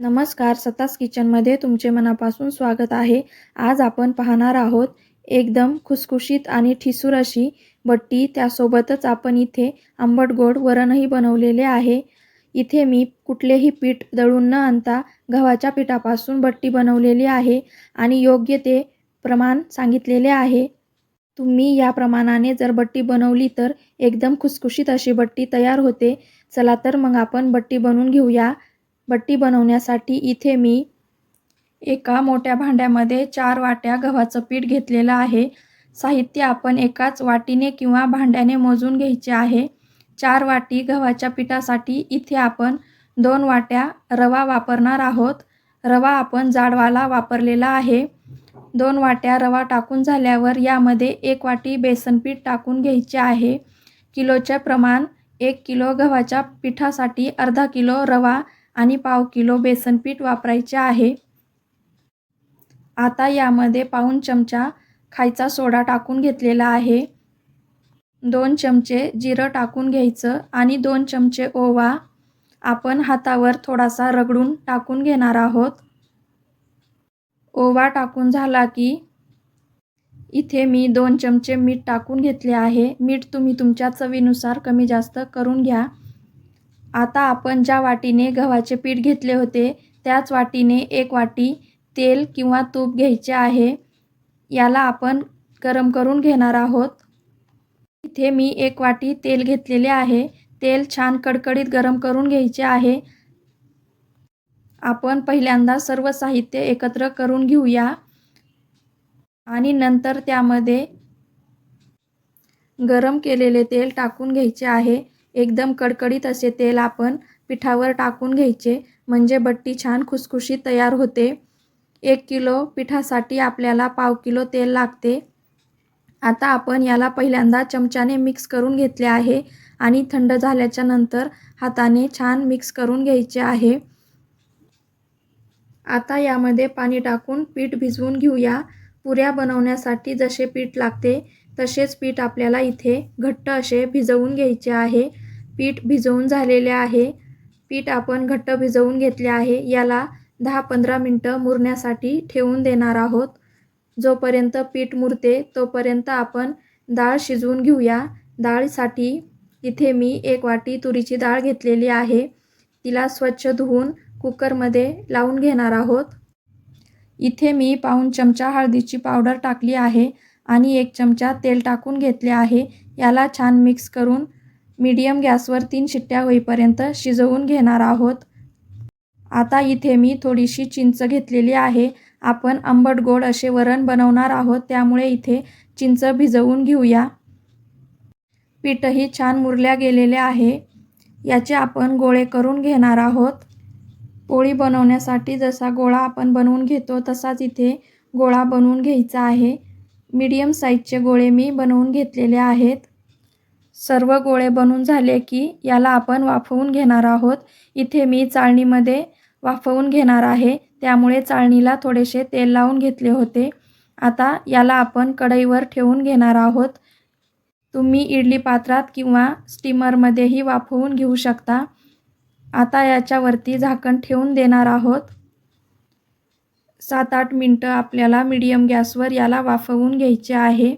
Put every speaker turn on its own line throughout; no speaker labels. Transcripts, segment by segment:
नमस्कार सतास किचनमध्ये तुमचे मनापासून स्वागत आहे. आज आपण पाहणार आहोत एकदम खुसखुशीत आणि ठिसूर अशी बट्टी. त्यासोबतच आपण इथे आंबट गोड वरणही बनवलेले आहे. इथे मी कुठलेही पीठ दळून न आणता गव्हाच्या पिठापासून बट्टी बनवलेली आहे आणि योग्य ते प्रमाण सांगितलेले आहे. तुम्ही या प्रमाणाने जर बट्टी बनवली तर एकदम खुसखुशीत अशी बट्टी तयार होते. चला तर मग आपण बट्टी बनवून घेऊया. बट्टी बनवण्यासाठी इथे मी एका मोठ्या भांड्यामध्ये चार वाट्या गव्हाचं पीठ घेतलेलं आहे. साहित्य आपण एकाच वाटीने किंवा भांड्याने मोजून घ्यायचे आहे. चार वाटी गव्हाच्या पिठासाठी इथे आपण दोन वाट्या रवा वापरणार आहोत. रवा आपण जाडवाला वापरलेला आहे. दोन वाट्या रवा टाकून झाल्यावर यामध्ये एक वाटी बेसन पीठ टाकून घ्यायचे आहे. किलोचे प्रमाण एक किलो गव्हाच्या पिठासाठी अर्धा किलो रवा आणि पाव किलो बेसन पीठ वापरायचे आहे. आता यामध्ये पाऊण चमचा खायचा सोडा टाकून घेतलेला आहे. दोन चमचे जिरं टाकून घ्यायचं आणि दोन चमचे ओवा आपण हातावर थोडासा रगडून टाकून घेणार आहोत. ओवा टाकून झाला की इथे मी दोन चमचे मीठ टाकून घेतले आहे. मीठ तुम्ही तुमच्या चवीनुसार कमी जास्त करून घ्या. आता आपण ज्या वाटीने गव्हाचे पीठ घेतले होते त्याच वाटीने एक वाटी तेल किंवा तूप घ्यायचे आहे. याला आपण गरम करून घेणार आहोत. इथे मी एक वाटी तेल घेतलेले आहे. तेल छान कडकडीत गरम करून घ्यायचे आहे. आपण पहिल्यांदा सर्व साहित्य एकत्र करून घेऊया. आणि नंतर त्यामध्ये गरम केलेले तेल टाकून घ्यायचे आहे. एकदम कडकडीत असे तेल आपण पिठावर टाकून घ्यायचे. म्हणजे बट्टी छान खुसखुशीत तयार होते. एक किलो पिठासाठी आपल्याला पाव किलो तेल लागते. आता आपण याला पहिल्यांदा चमच्याने मिक्स करून घेतले आहे आणि थंड झाल्याच्यानंतर हाताने छान मिक्स करून घ्यायचे आहे. आता यामध्ये पाणी टाकून पीठ भिजवून घेऊया. पुऱ्या बनवण्यासाठी जसे पीठ लागते तसेच पीठ आपल्याला इथे घट्ट असे भिजवून घ्यायचे आहे. पीठ भिजवून झालेले आहे. पीठ आपण घट्ट भिजवून घेतले आहे. याला दहा पंधरा मिनटं मुरण्यासाठी ठेवून देणार आहोत. जोपर्यंत पीठ मुरते तोपर्यंत आपण डाळ शिजवून घेऊया. डाळीसाठी इथे मी एक वाटी तुरीची डाळ घेतलेली आहे. तिला स्वच्छ धुवून कुकरमध्ये लावून घेणार आहोत. इथे मी पाऊण चमचा हळदीची पावडर टाकली आहे. आणि एक चमचा तेल टाकून घेतले आहे. याला छान मिक्स करून मीडियम गॅसवर तीन शिट्ट्या होईपर्यंत शिजवून घेणार आहोत. आता इथे मी थोडीशी चिंच घेतलेली आहे. आपण आंबट गोड असे वरण बनवणार आहोत त्यामुळे इथे चिंच भिजवून घेऊया. पीठही छान मुरल्या गेलेले आहे. याचे आपण गोळे करून घेणार आहोत. पोळी बनवण्यासाठी जसा गोळा आपण बनवून घेतो तसाच इथे गोळा बनवून घ्यायचा आहे. मीडियम साईजचे गोळे मी बनवून घेतलेले आहेत. सर्व गोळे बनवून झाले की याला आपण वाफवून घेणार आहोत. इथे मी चाळणीमध्ये वाफवून घेणार आहे. त्यामुळे चाळणीला थोडेसे तेल लावून घेतले होते. आता याला आपण कढईवर ठेवून घेणार आहोत. तुम्ही इडली पात्रात किंवा स्टीमरमध्येही वाफवून घेऊ शकता. आता याच्यावरती झाकण ठेवून देणार आहोत. सात आठ मिनटं आपल्याला मीडियम गॅसवर याला वाफवून घ्यायचे आहे.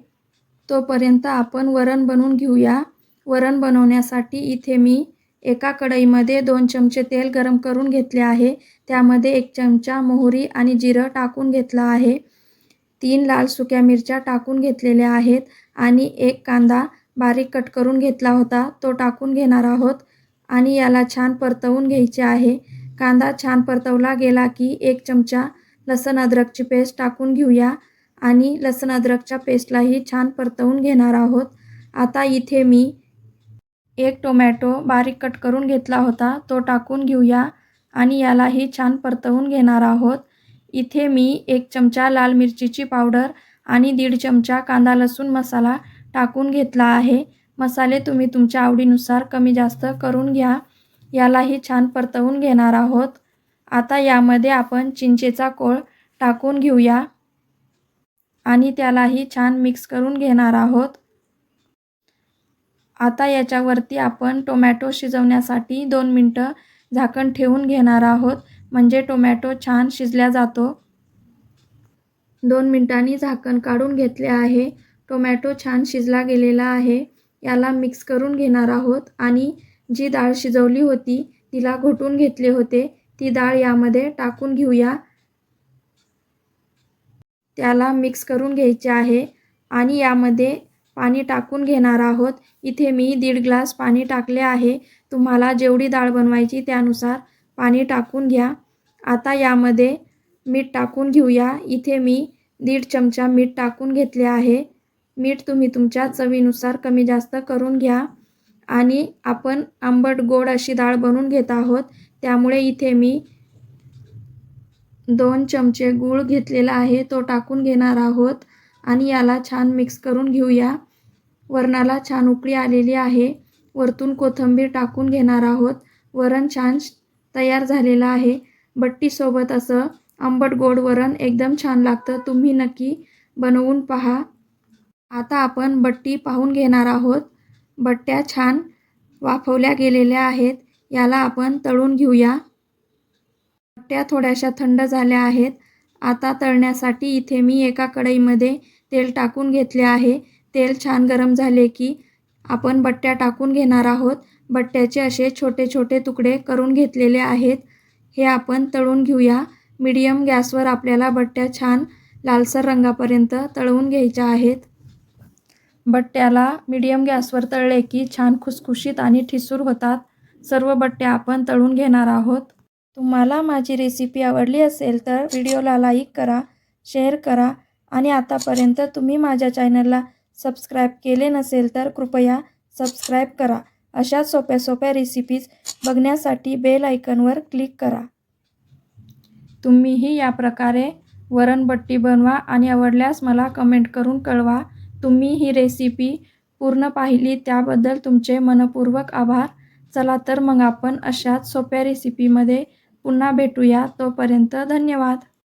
तोपर्यंत आपण वरण बनवून घेऊया. वरण बनवण्यासाठी इथे मी एका कढईमध्ये दोन चमचे तेल गरम करून घेतले आहे. त्यामध्ये एक चमचा मोहरी आणि जिरं टाकून घेतलं आहे. तीन लाल सुक्या मिरच्या टाकून घेतलेल्या आहेत आणि एक कांदा बारीक कट करून घेतला होता. तो टाकून घेणार आहोत आणि याला छान परतवून घ्यायचे आहे. कांदा छान परतवला गेला की एक चमचा लसण अद्रकची पेस्ट टाकून घेऊया आणि लसण अद्रकच्या पेस्टलाही छान परतवून घेणार आहोत. आता इथे मी एक टोमॅटो बारीक कट करून घेतला होता तो टाकून घेऊया आणि यालाही छान परतवून घेणार आहोत. इथे मी एक चमचा लाल मिरचीची पावडर आणि दीड चमचा कांदा लसूण मसाला टाकून घेतला आहे. मसाले तुम्ही तुमच्या आवडीनुसार कमी जास्त करून घ्या. यालाही छान परतवून घेणार आहोत. आता यामध्ये आपण चिंचेचा कोळ टाकून घेऊया. आणि त्यालाही छान मिक्स करून घेणार आहोत. आता याच्यावरती आपण टोमॅटो शिजवण्यासाठी दोन मिनटं झाकण ठेवून घेणार आहोत. म्हणजे टोमॅटो छान शिजल्या जातो. दोन मिनटांनी झाकण काढून घेतले आहे. टोमॅटो छान शिजला गेलेला आहे. याला मिक्स करून घेणार आहोत. आणि जी डाळ शिजवली होती तिला घोटून घेतले होते. ती डाळ यामध्ये टाकून घेऊया. त्याला मिक्स करून घ्यायचे आहे आणि यामध्ये पाणी टाकून घेणार आहोत. इथे मी दीड ग्लास पाणी टाकले आहे. तुम्हाला जेवढी डाळ बनवायची त्यानुसार पाणी टाकून घ्या. आता यामध्ये मीठ टाकून घेऊया. इथे मी दीड चमचा मीठ टाकून घेतले आहे. मीठ तुम्ही तुमच्या चवीनुसार कमी जास्त करून घ्या. आणि आपण आंबट गोड अशी डाळ बनवून घेत आहोत. त्यामुळे इथे मी दोन चमचे गूळ घेतलेला आहे तो टाकून घेणार आहोत आणि याला छान मिक्स करून घेऊया. वरणाला छान उकळी आलेली आहे. वरतून कोथिंबीर टाकून घेणार आहोत. वरण छान तयार झालेलं आहे. बट्टीसोबत असं आंबट गोड वरण एकदम छान लागतं. तुम्ही नक्की बनवून पहा. आता आपण बट्टी पाहून घेणार आहोत. बट्ट्या छान वाफवल्या गेलेल्या आहेत. याला आपण तळून घेऊया. बट्ट्या थोड्याशा थंड झाल्या आहेत. आता तळण्यासाठी इथे मी एका कढईमध्ये तेल टाकून घेतले आहे. तेल छान गरम झाले की आपण बट्ट्या टाकून घेणार आहोत. बट्ट्याचे असे छोटे छोटे तुकडे करून घेतलेले आहेत. हे आपण तळून घेऊया. मीडियम गॅसवर आपल्याला बट्ट्या छान लालसर रंगापर्यंत तळवून घ्यायच्या आहेत. बट्ट्याला मीडियम गॅसवर तळले की छान खुसखुशीत आणि ठिसूर होतात. सर्व बट्ट्या आपण तळून घेणार आहोत. तुम्हाला माझी रेसिपी आवडली असेल तर व्हिडिओला लाईक करा शेअर करा आणि आतापर्यंत तुम्ही माझ्या चॅनलला सबस्क्राईब केले नसेल तर कृपया सबस्क्राईब करा. अशा सोप्या सोप्या रेसिपीज बघण्यासाठी बेल आयकनवर क्लिक करा. तुम्हीही या प्रकारे वरणबट्टी बनवा आणि आवडल्यास मला कमेंट करून कळवा. तुम्ही ही रेसिपी पूर्ण पाहिली त्याबद्दल तुमचे मनपूर्वक आभार. चला तर मग आपण अशाच सोप्या रेसिपीमध्ये पुन्हा भेटूया. तोपर्यंत धन्यवाद.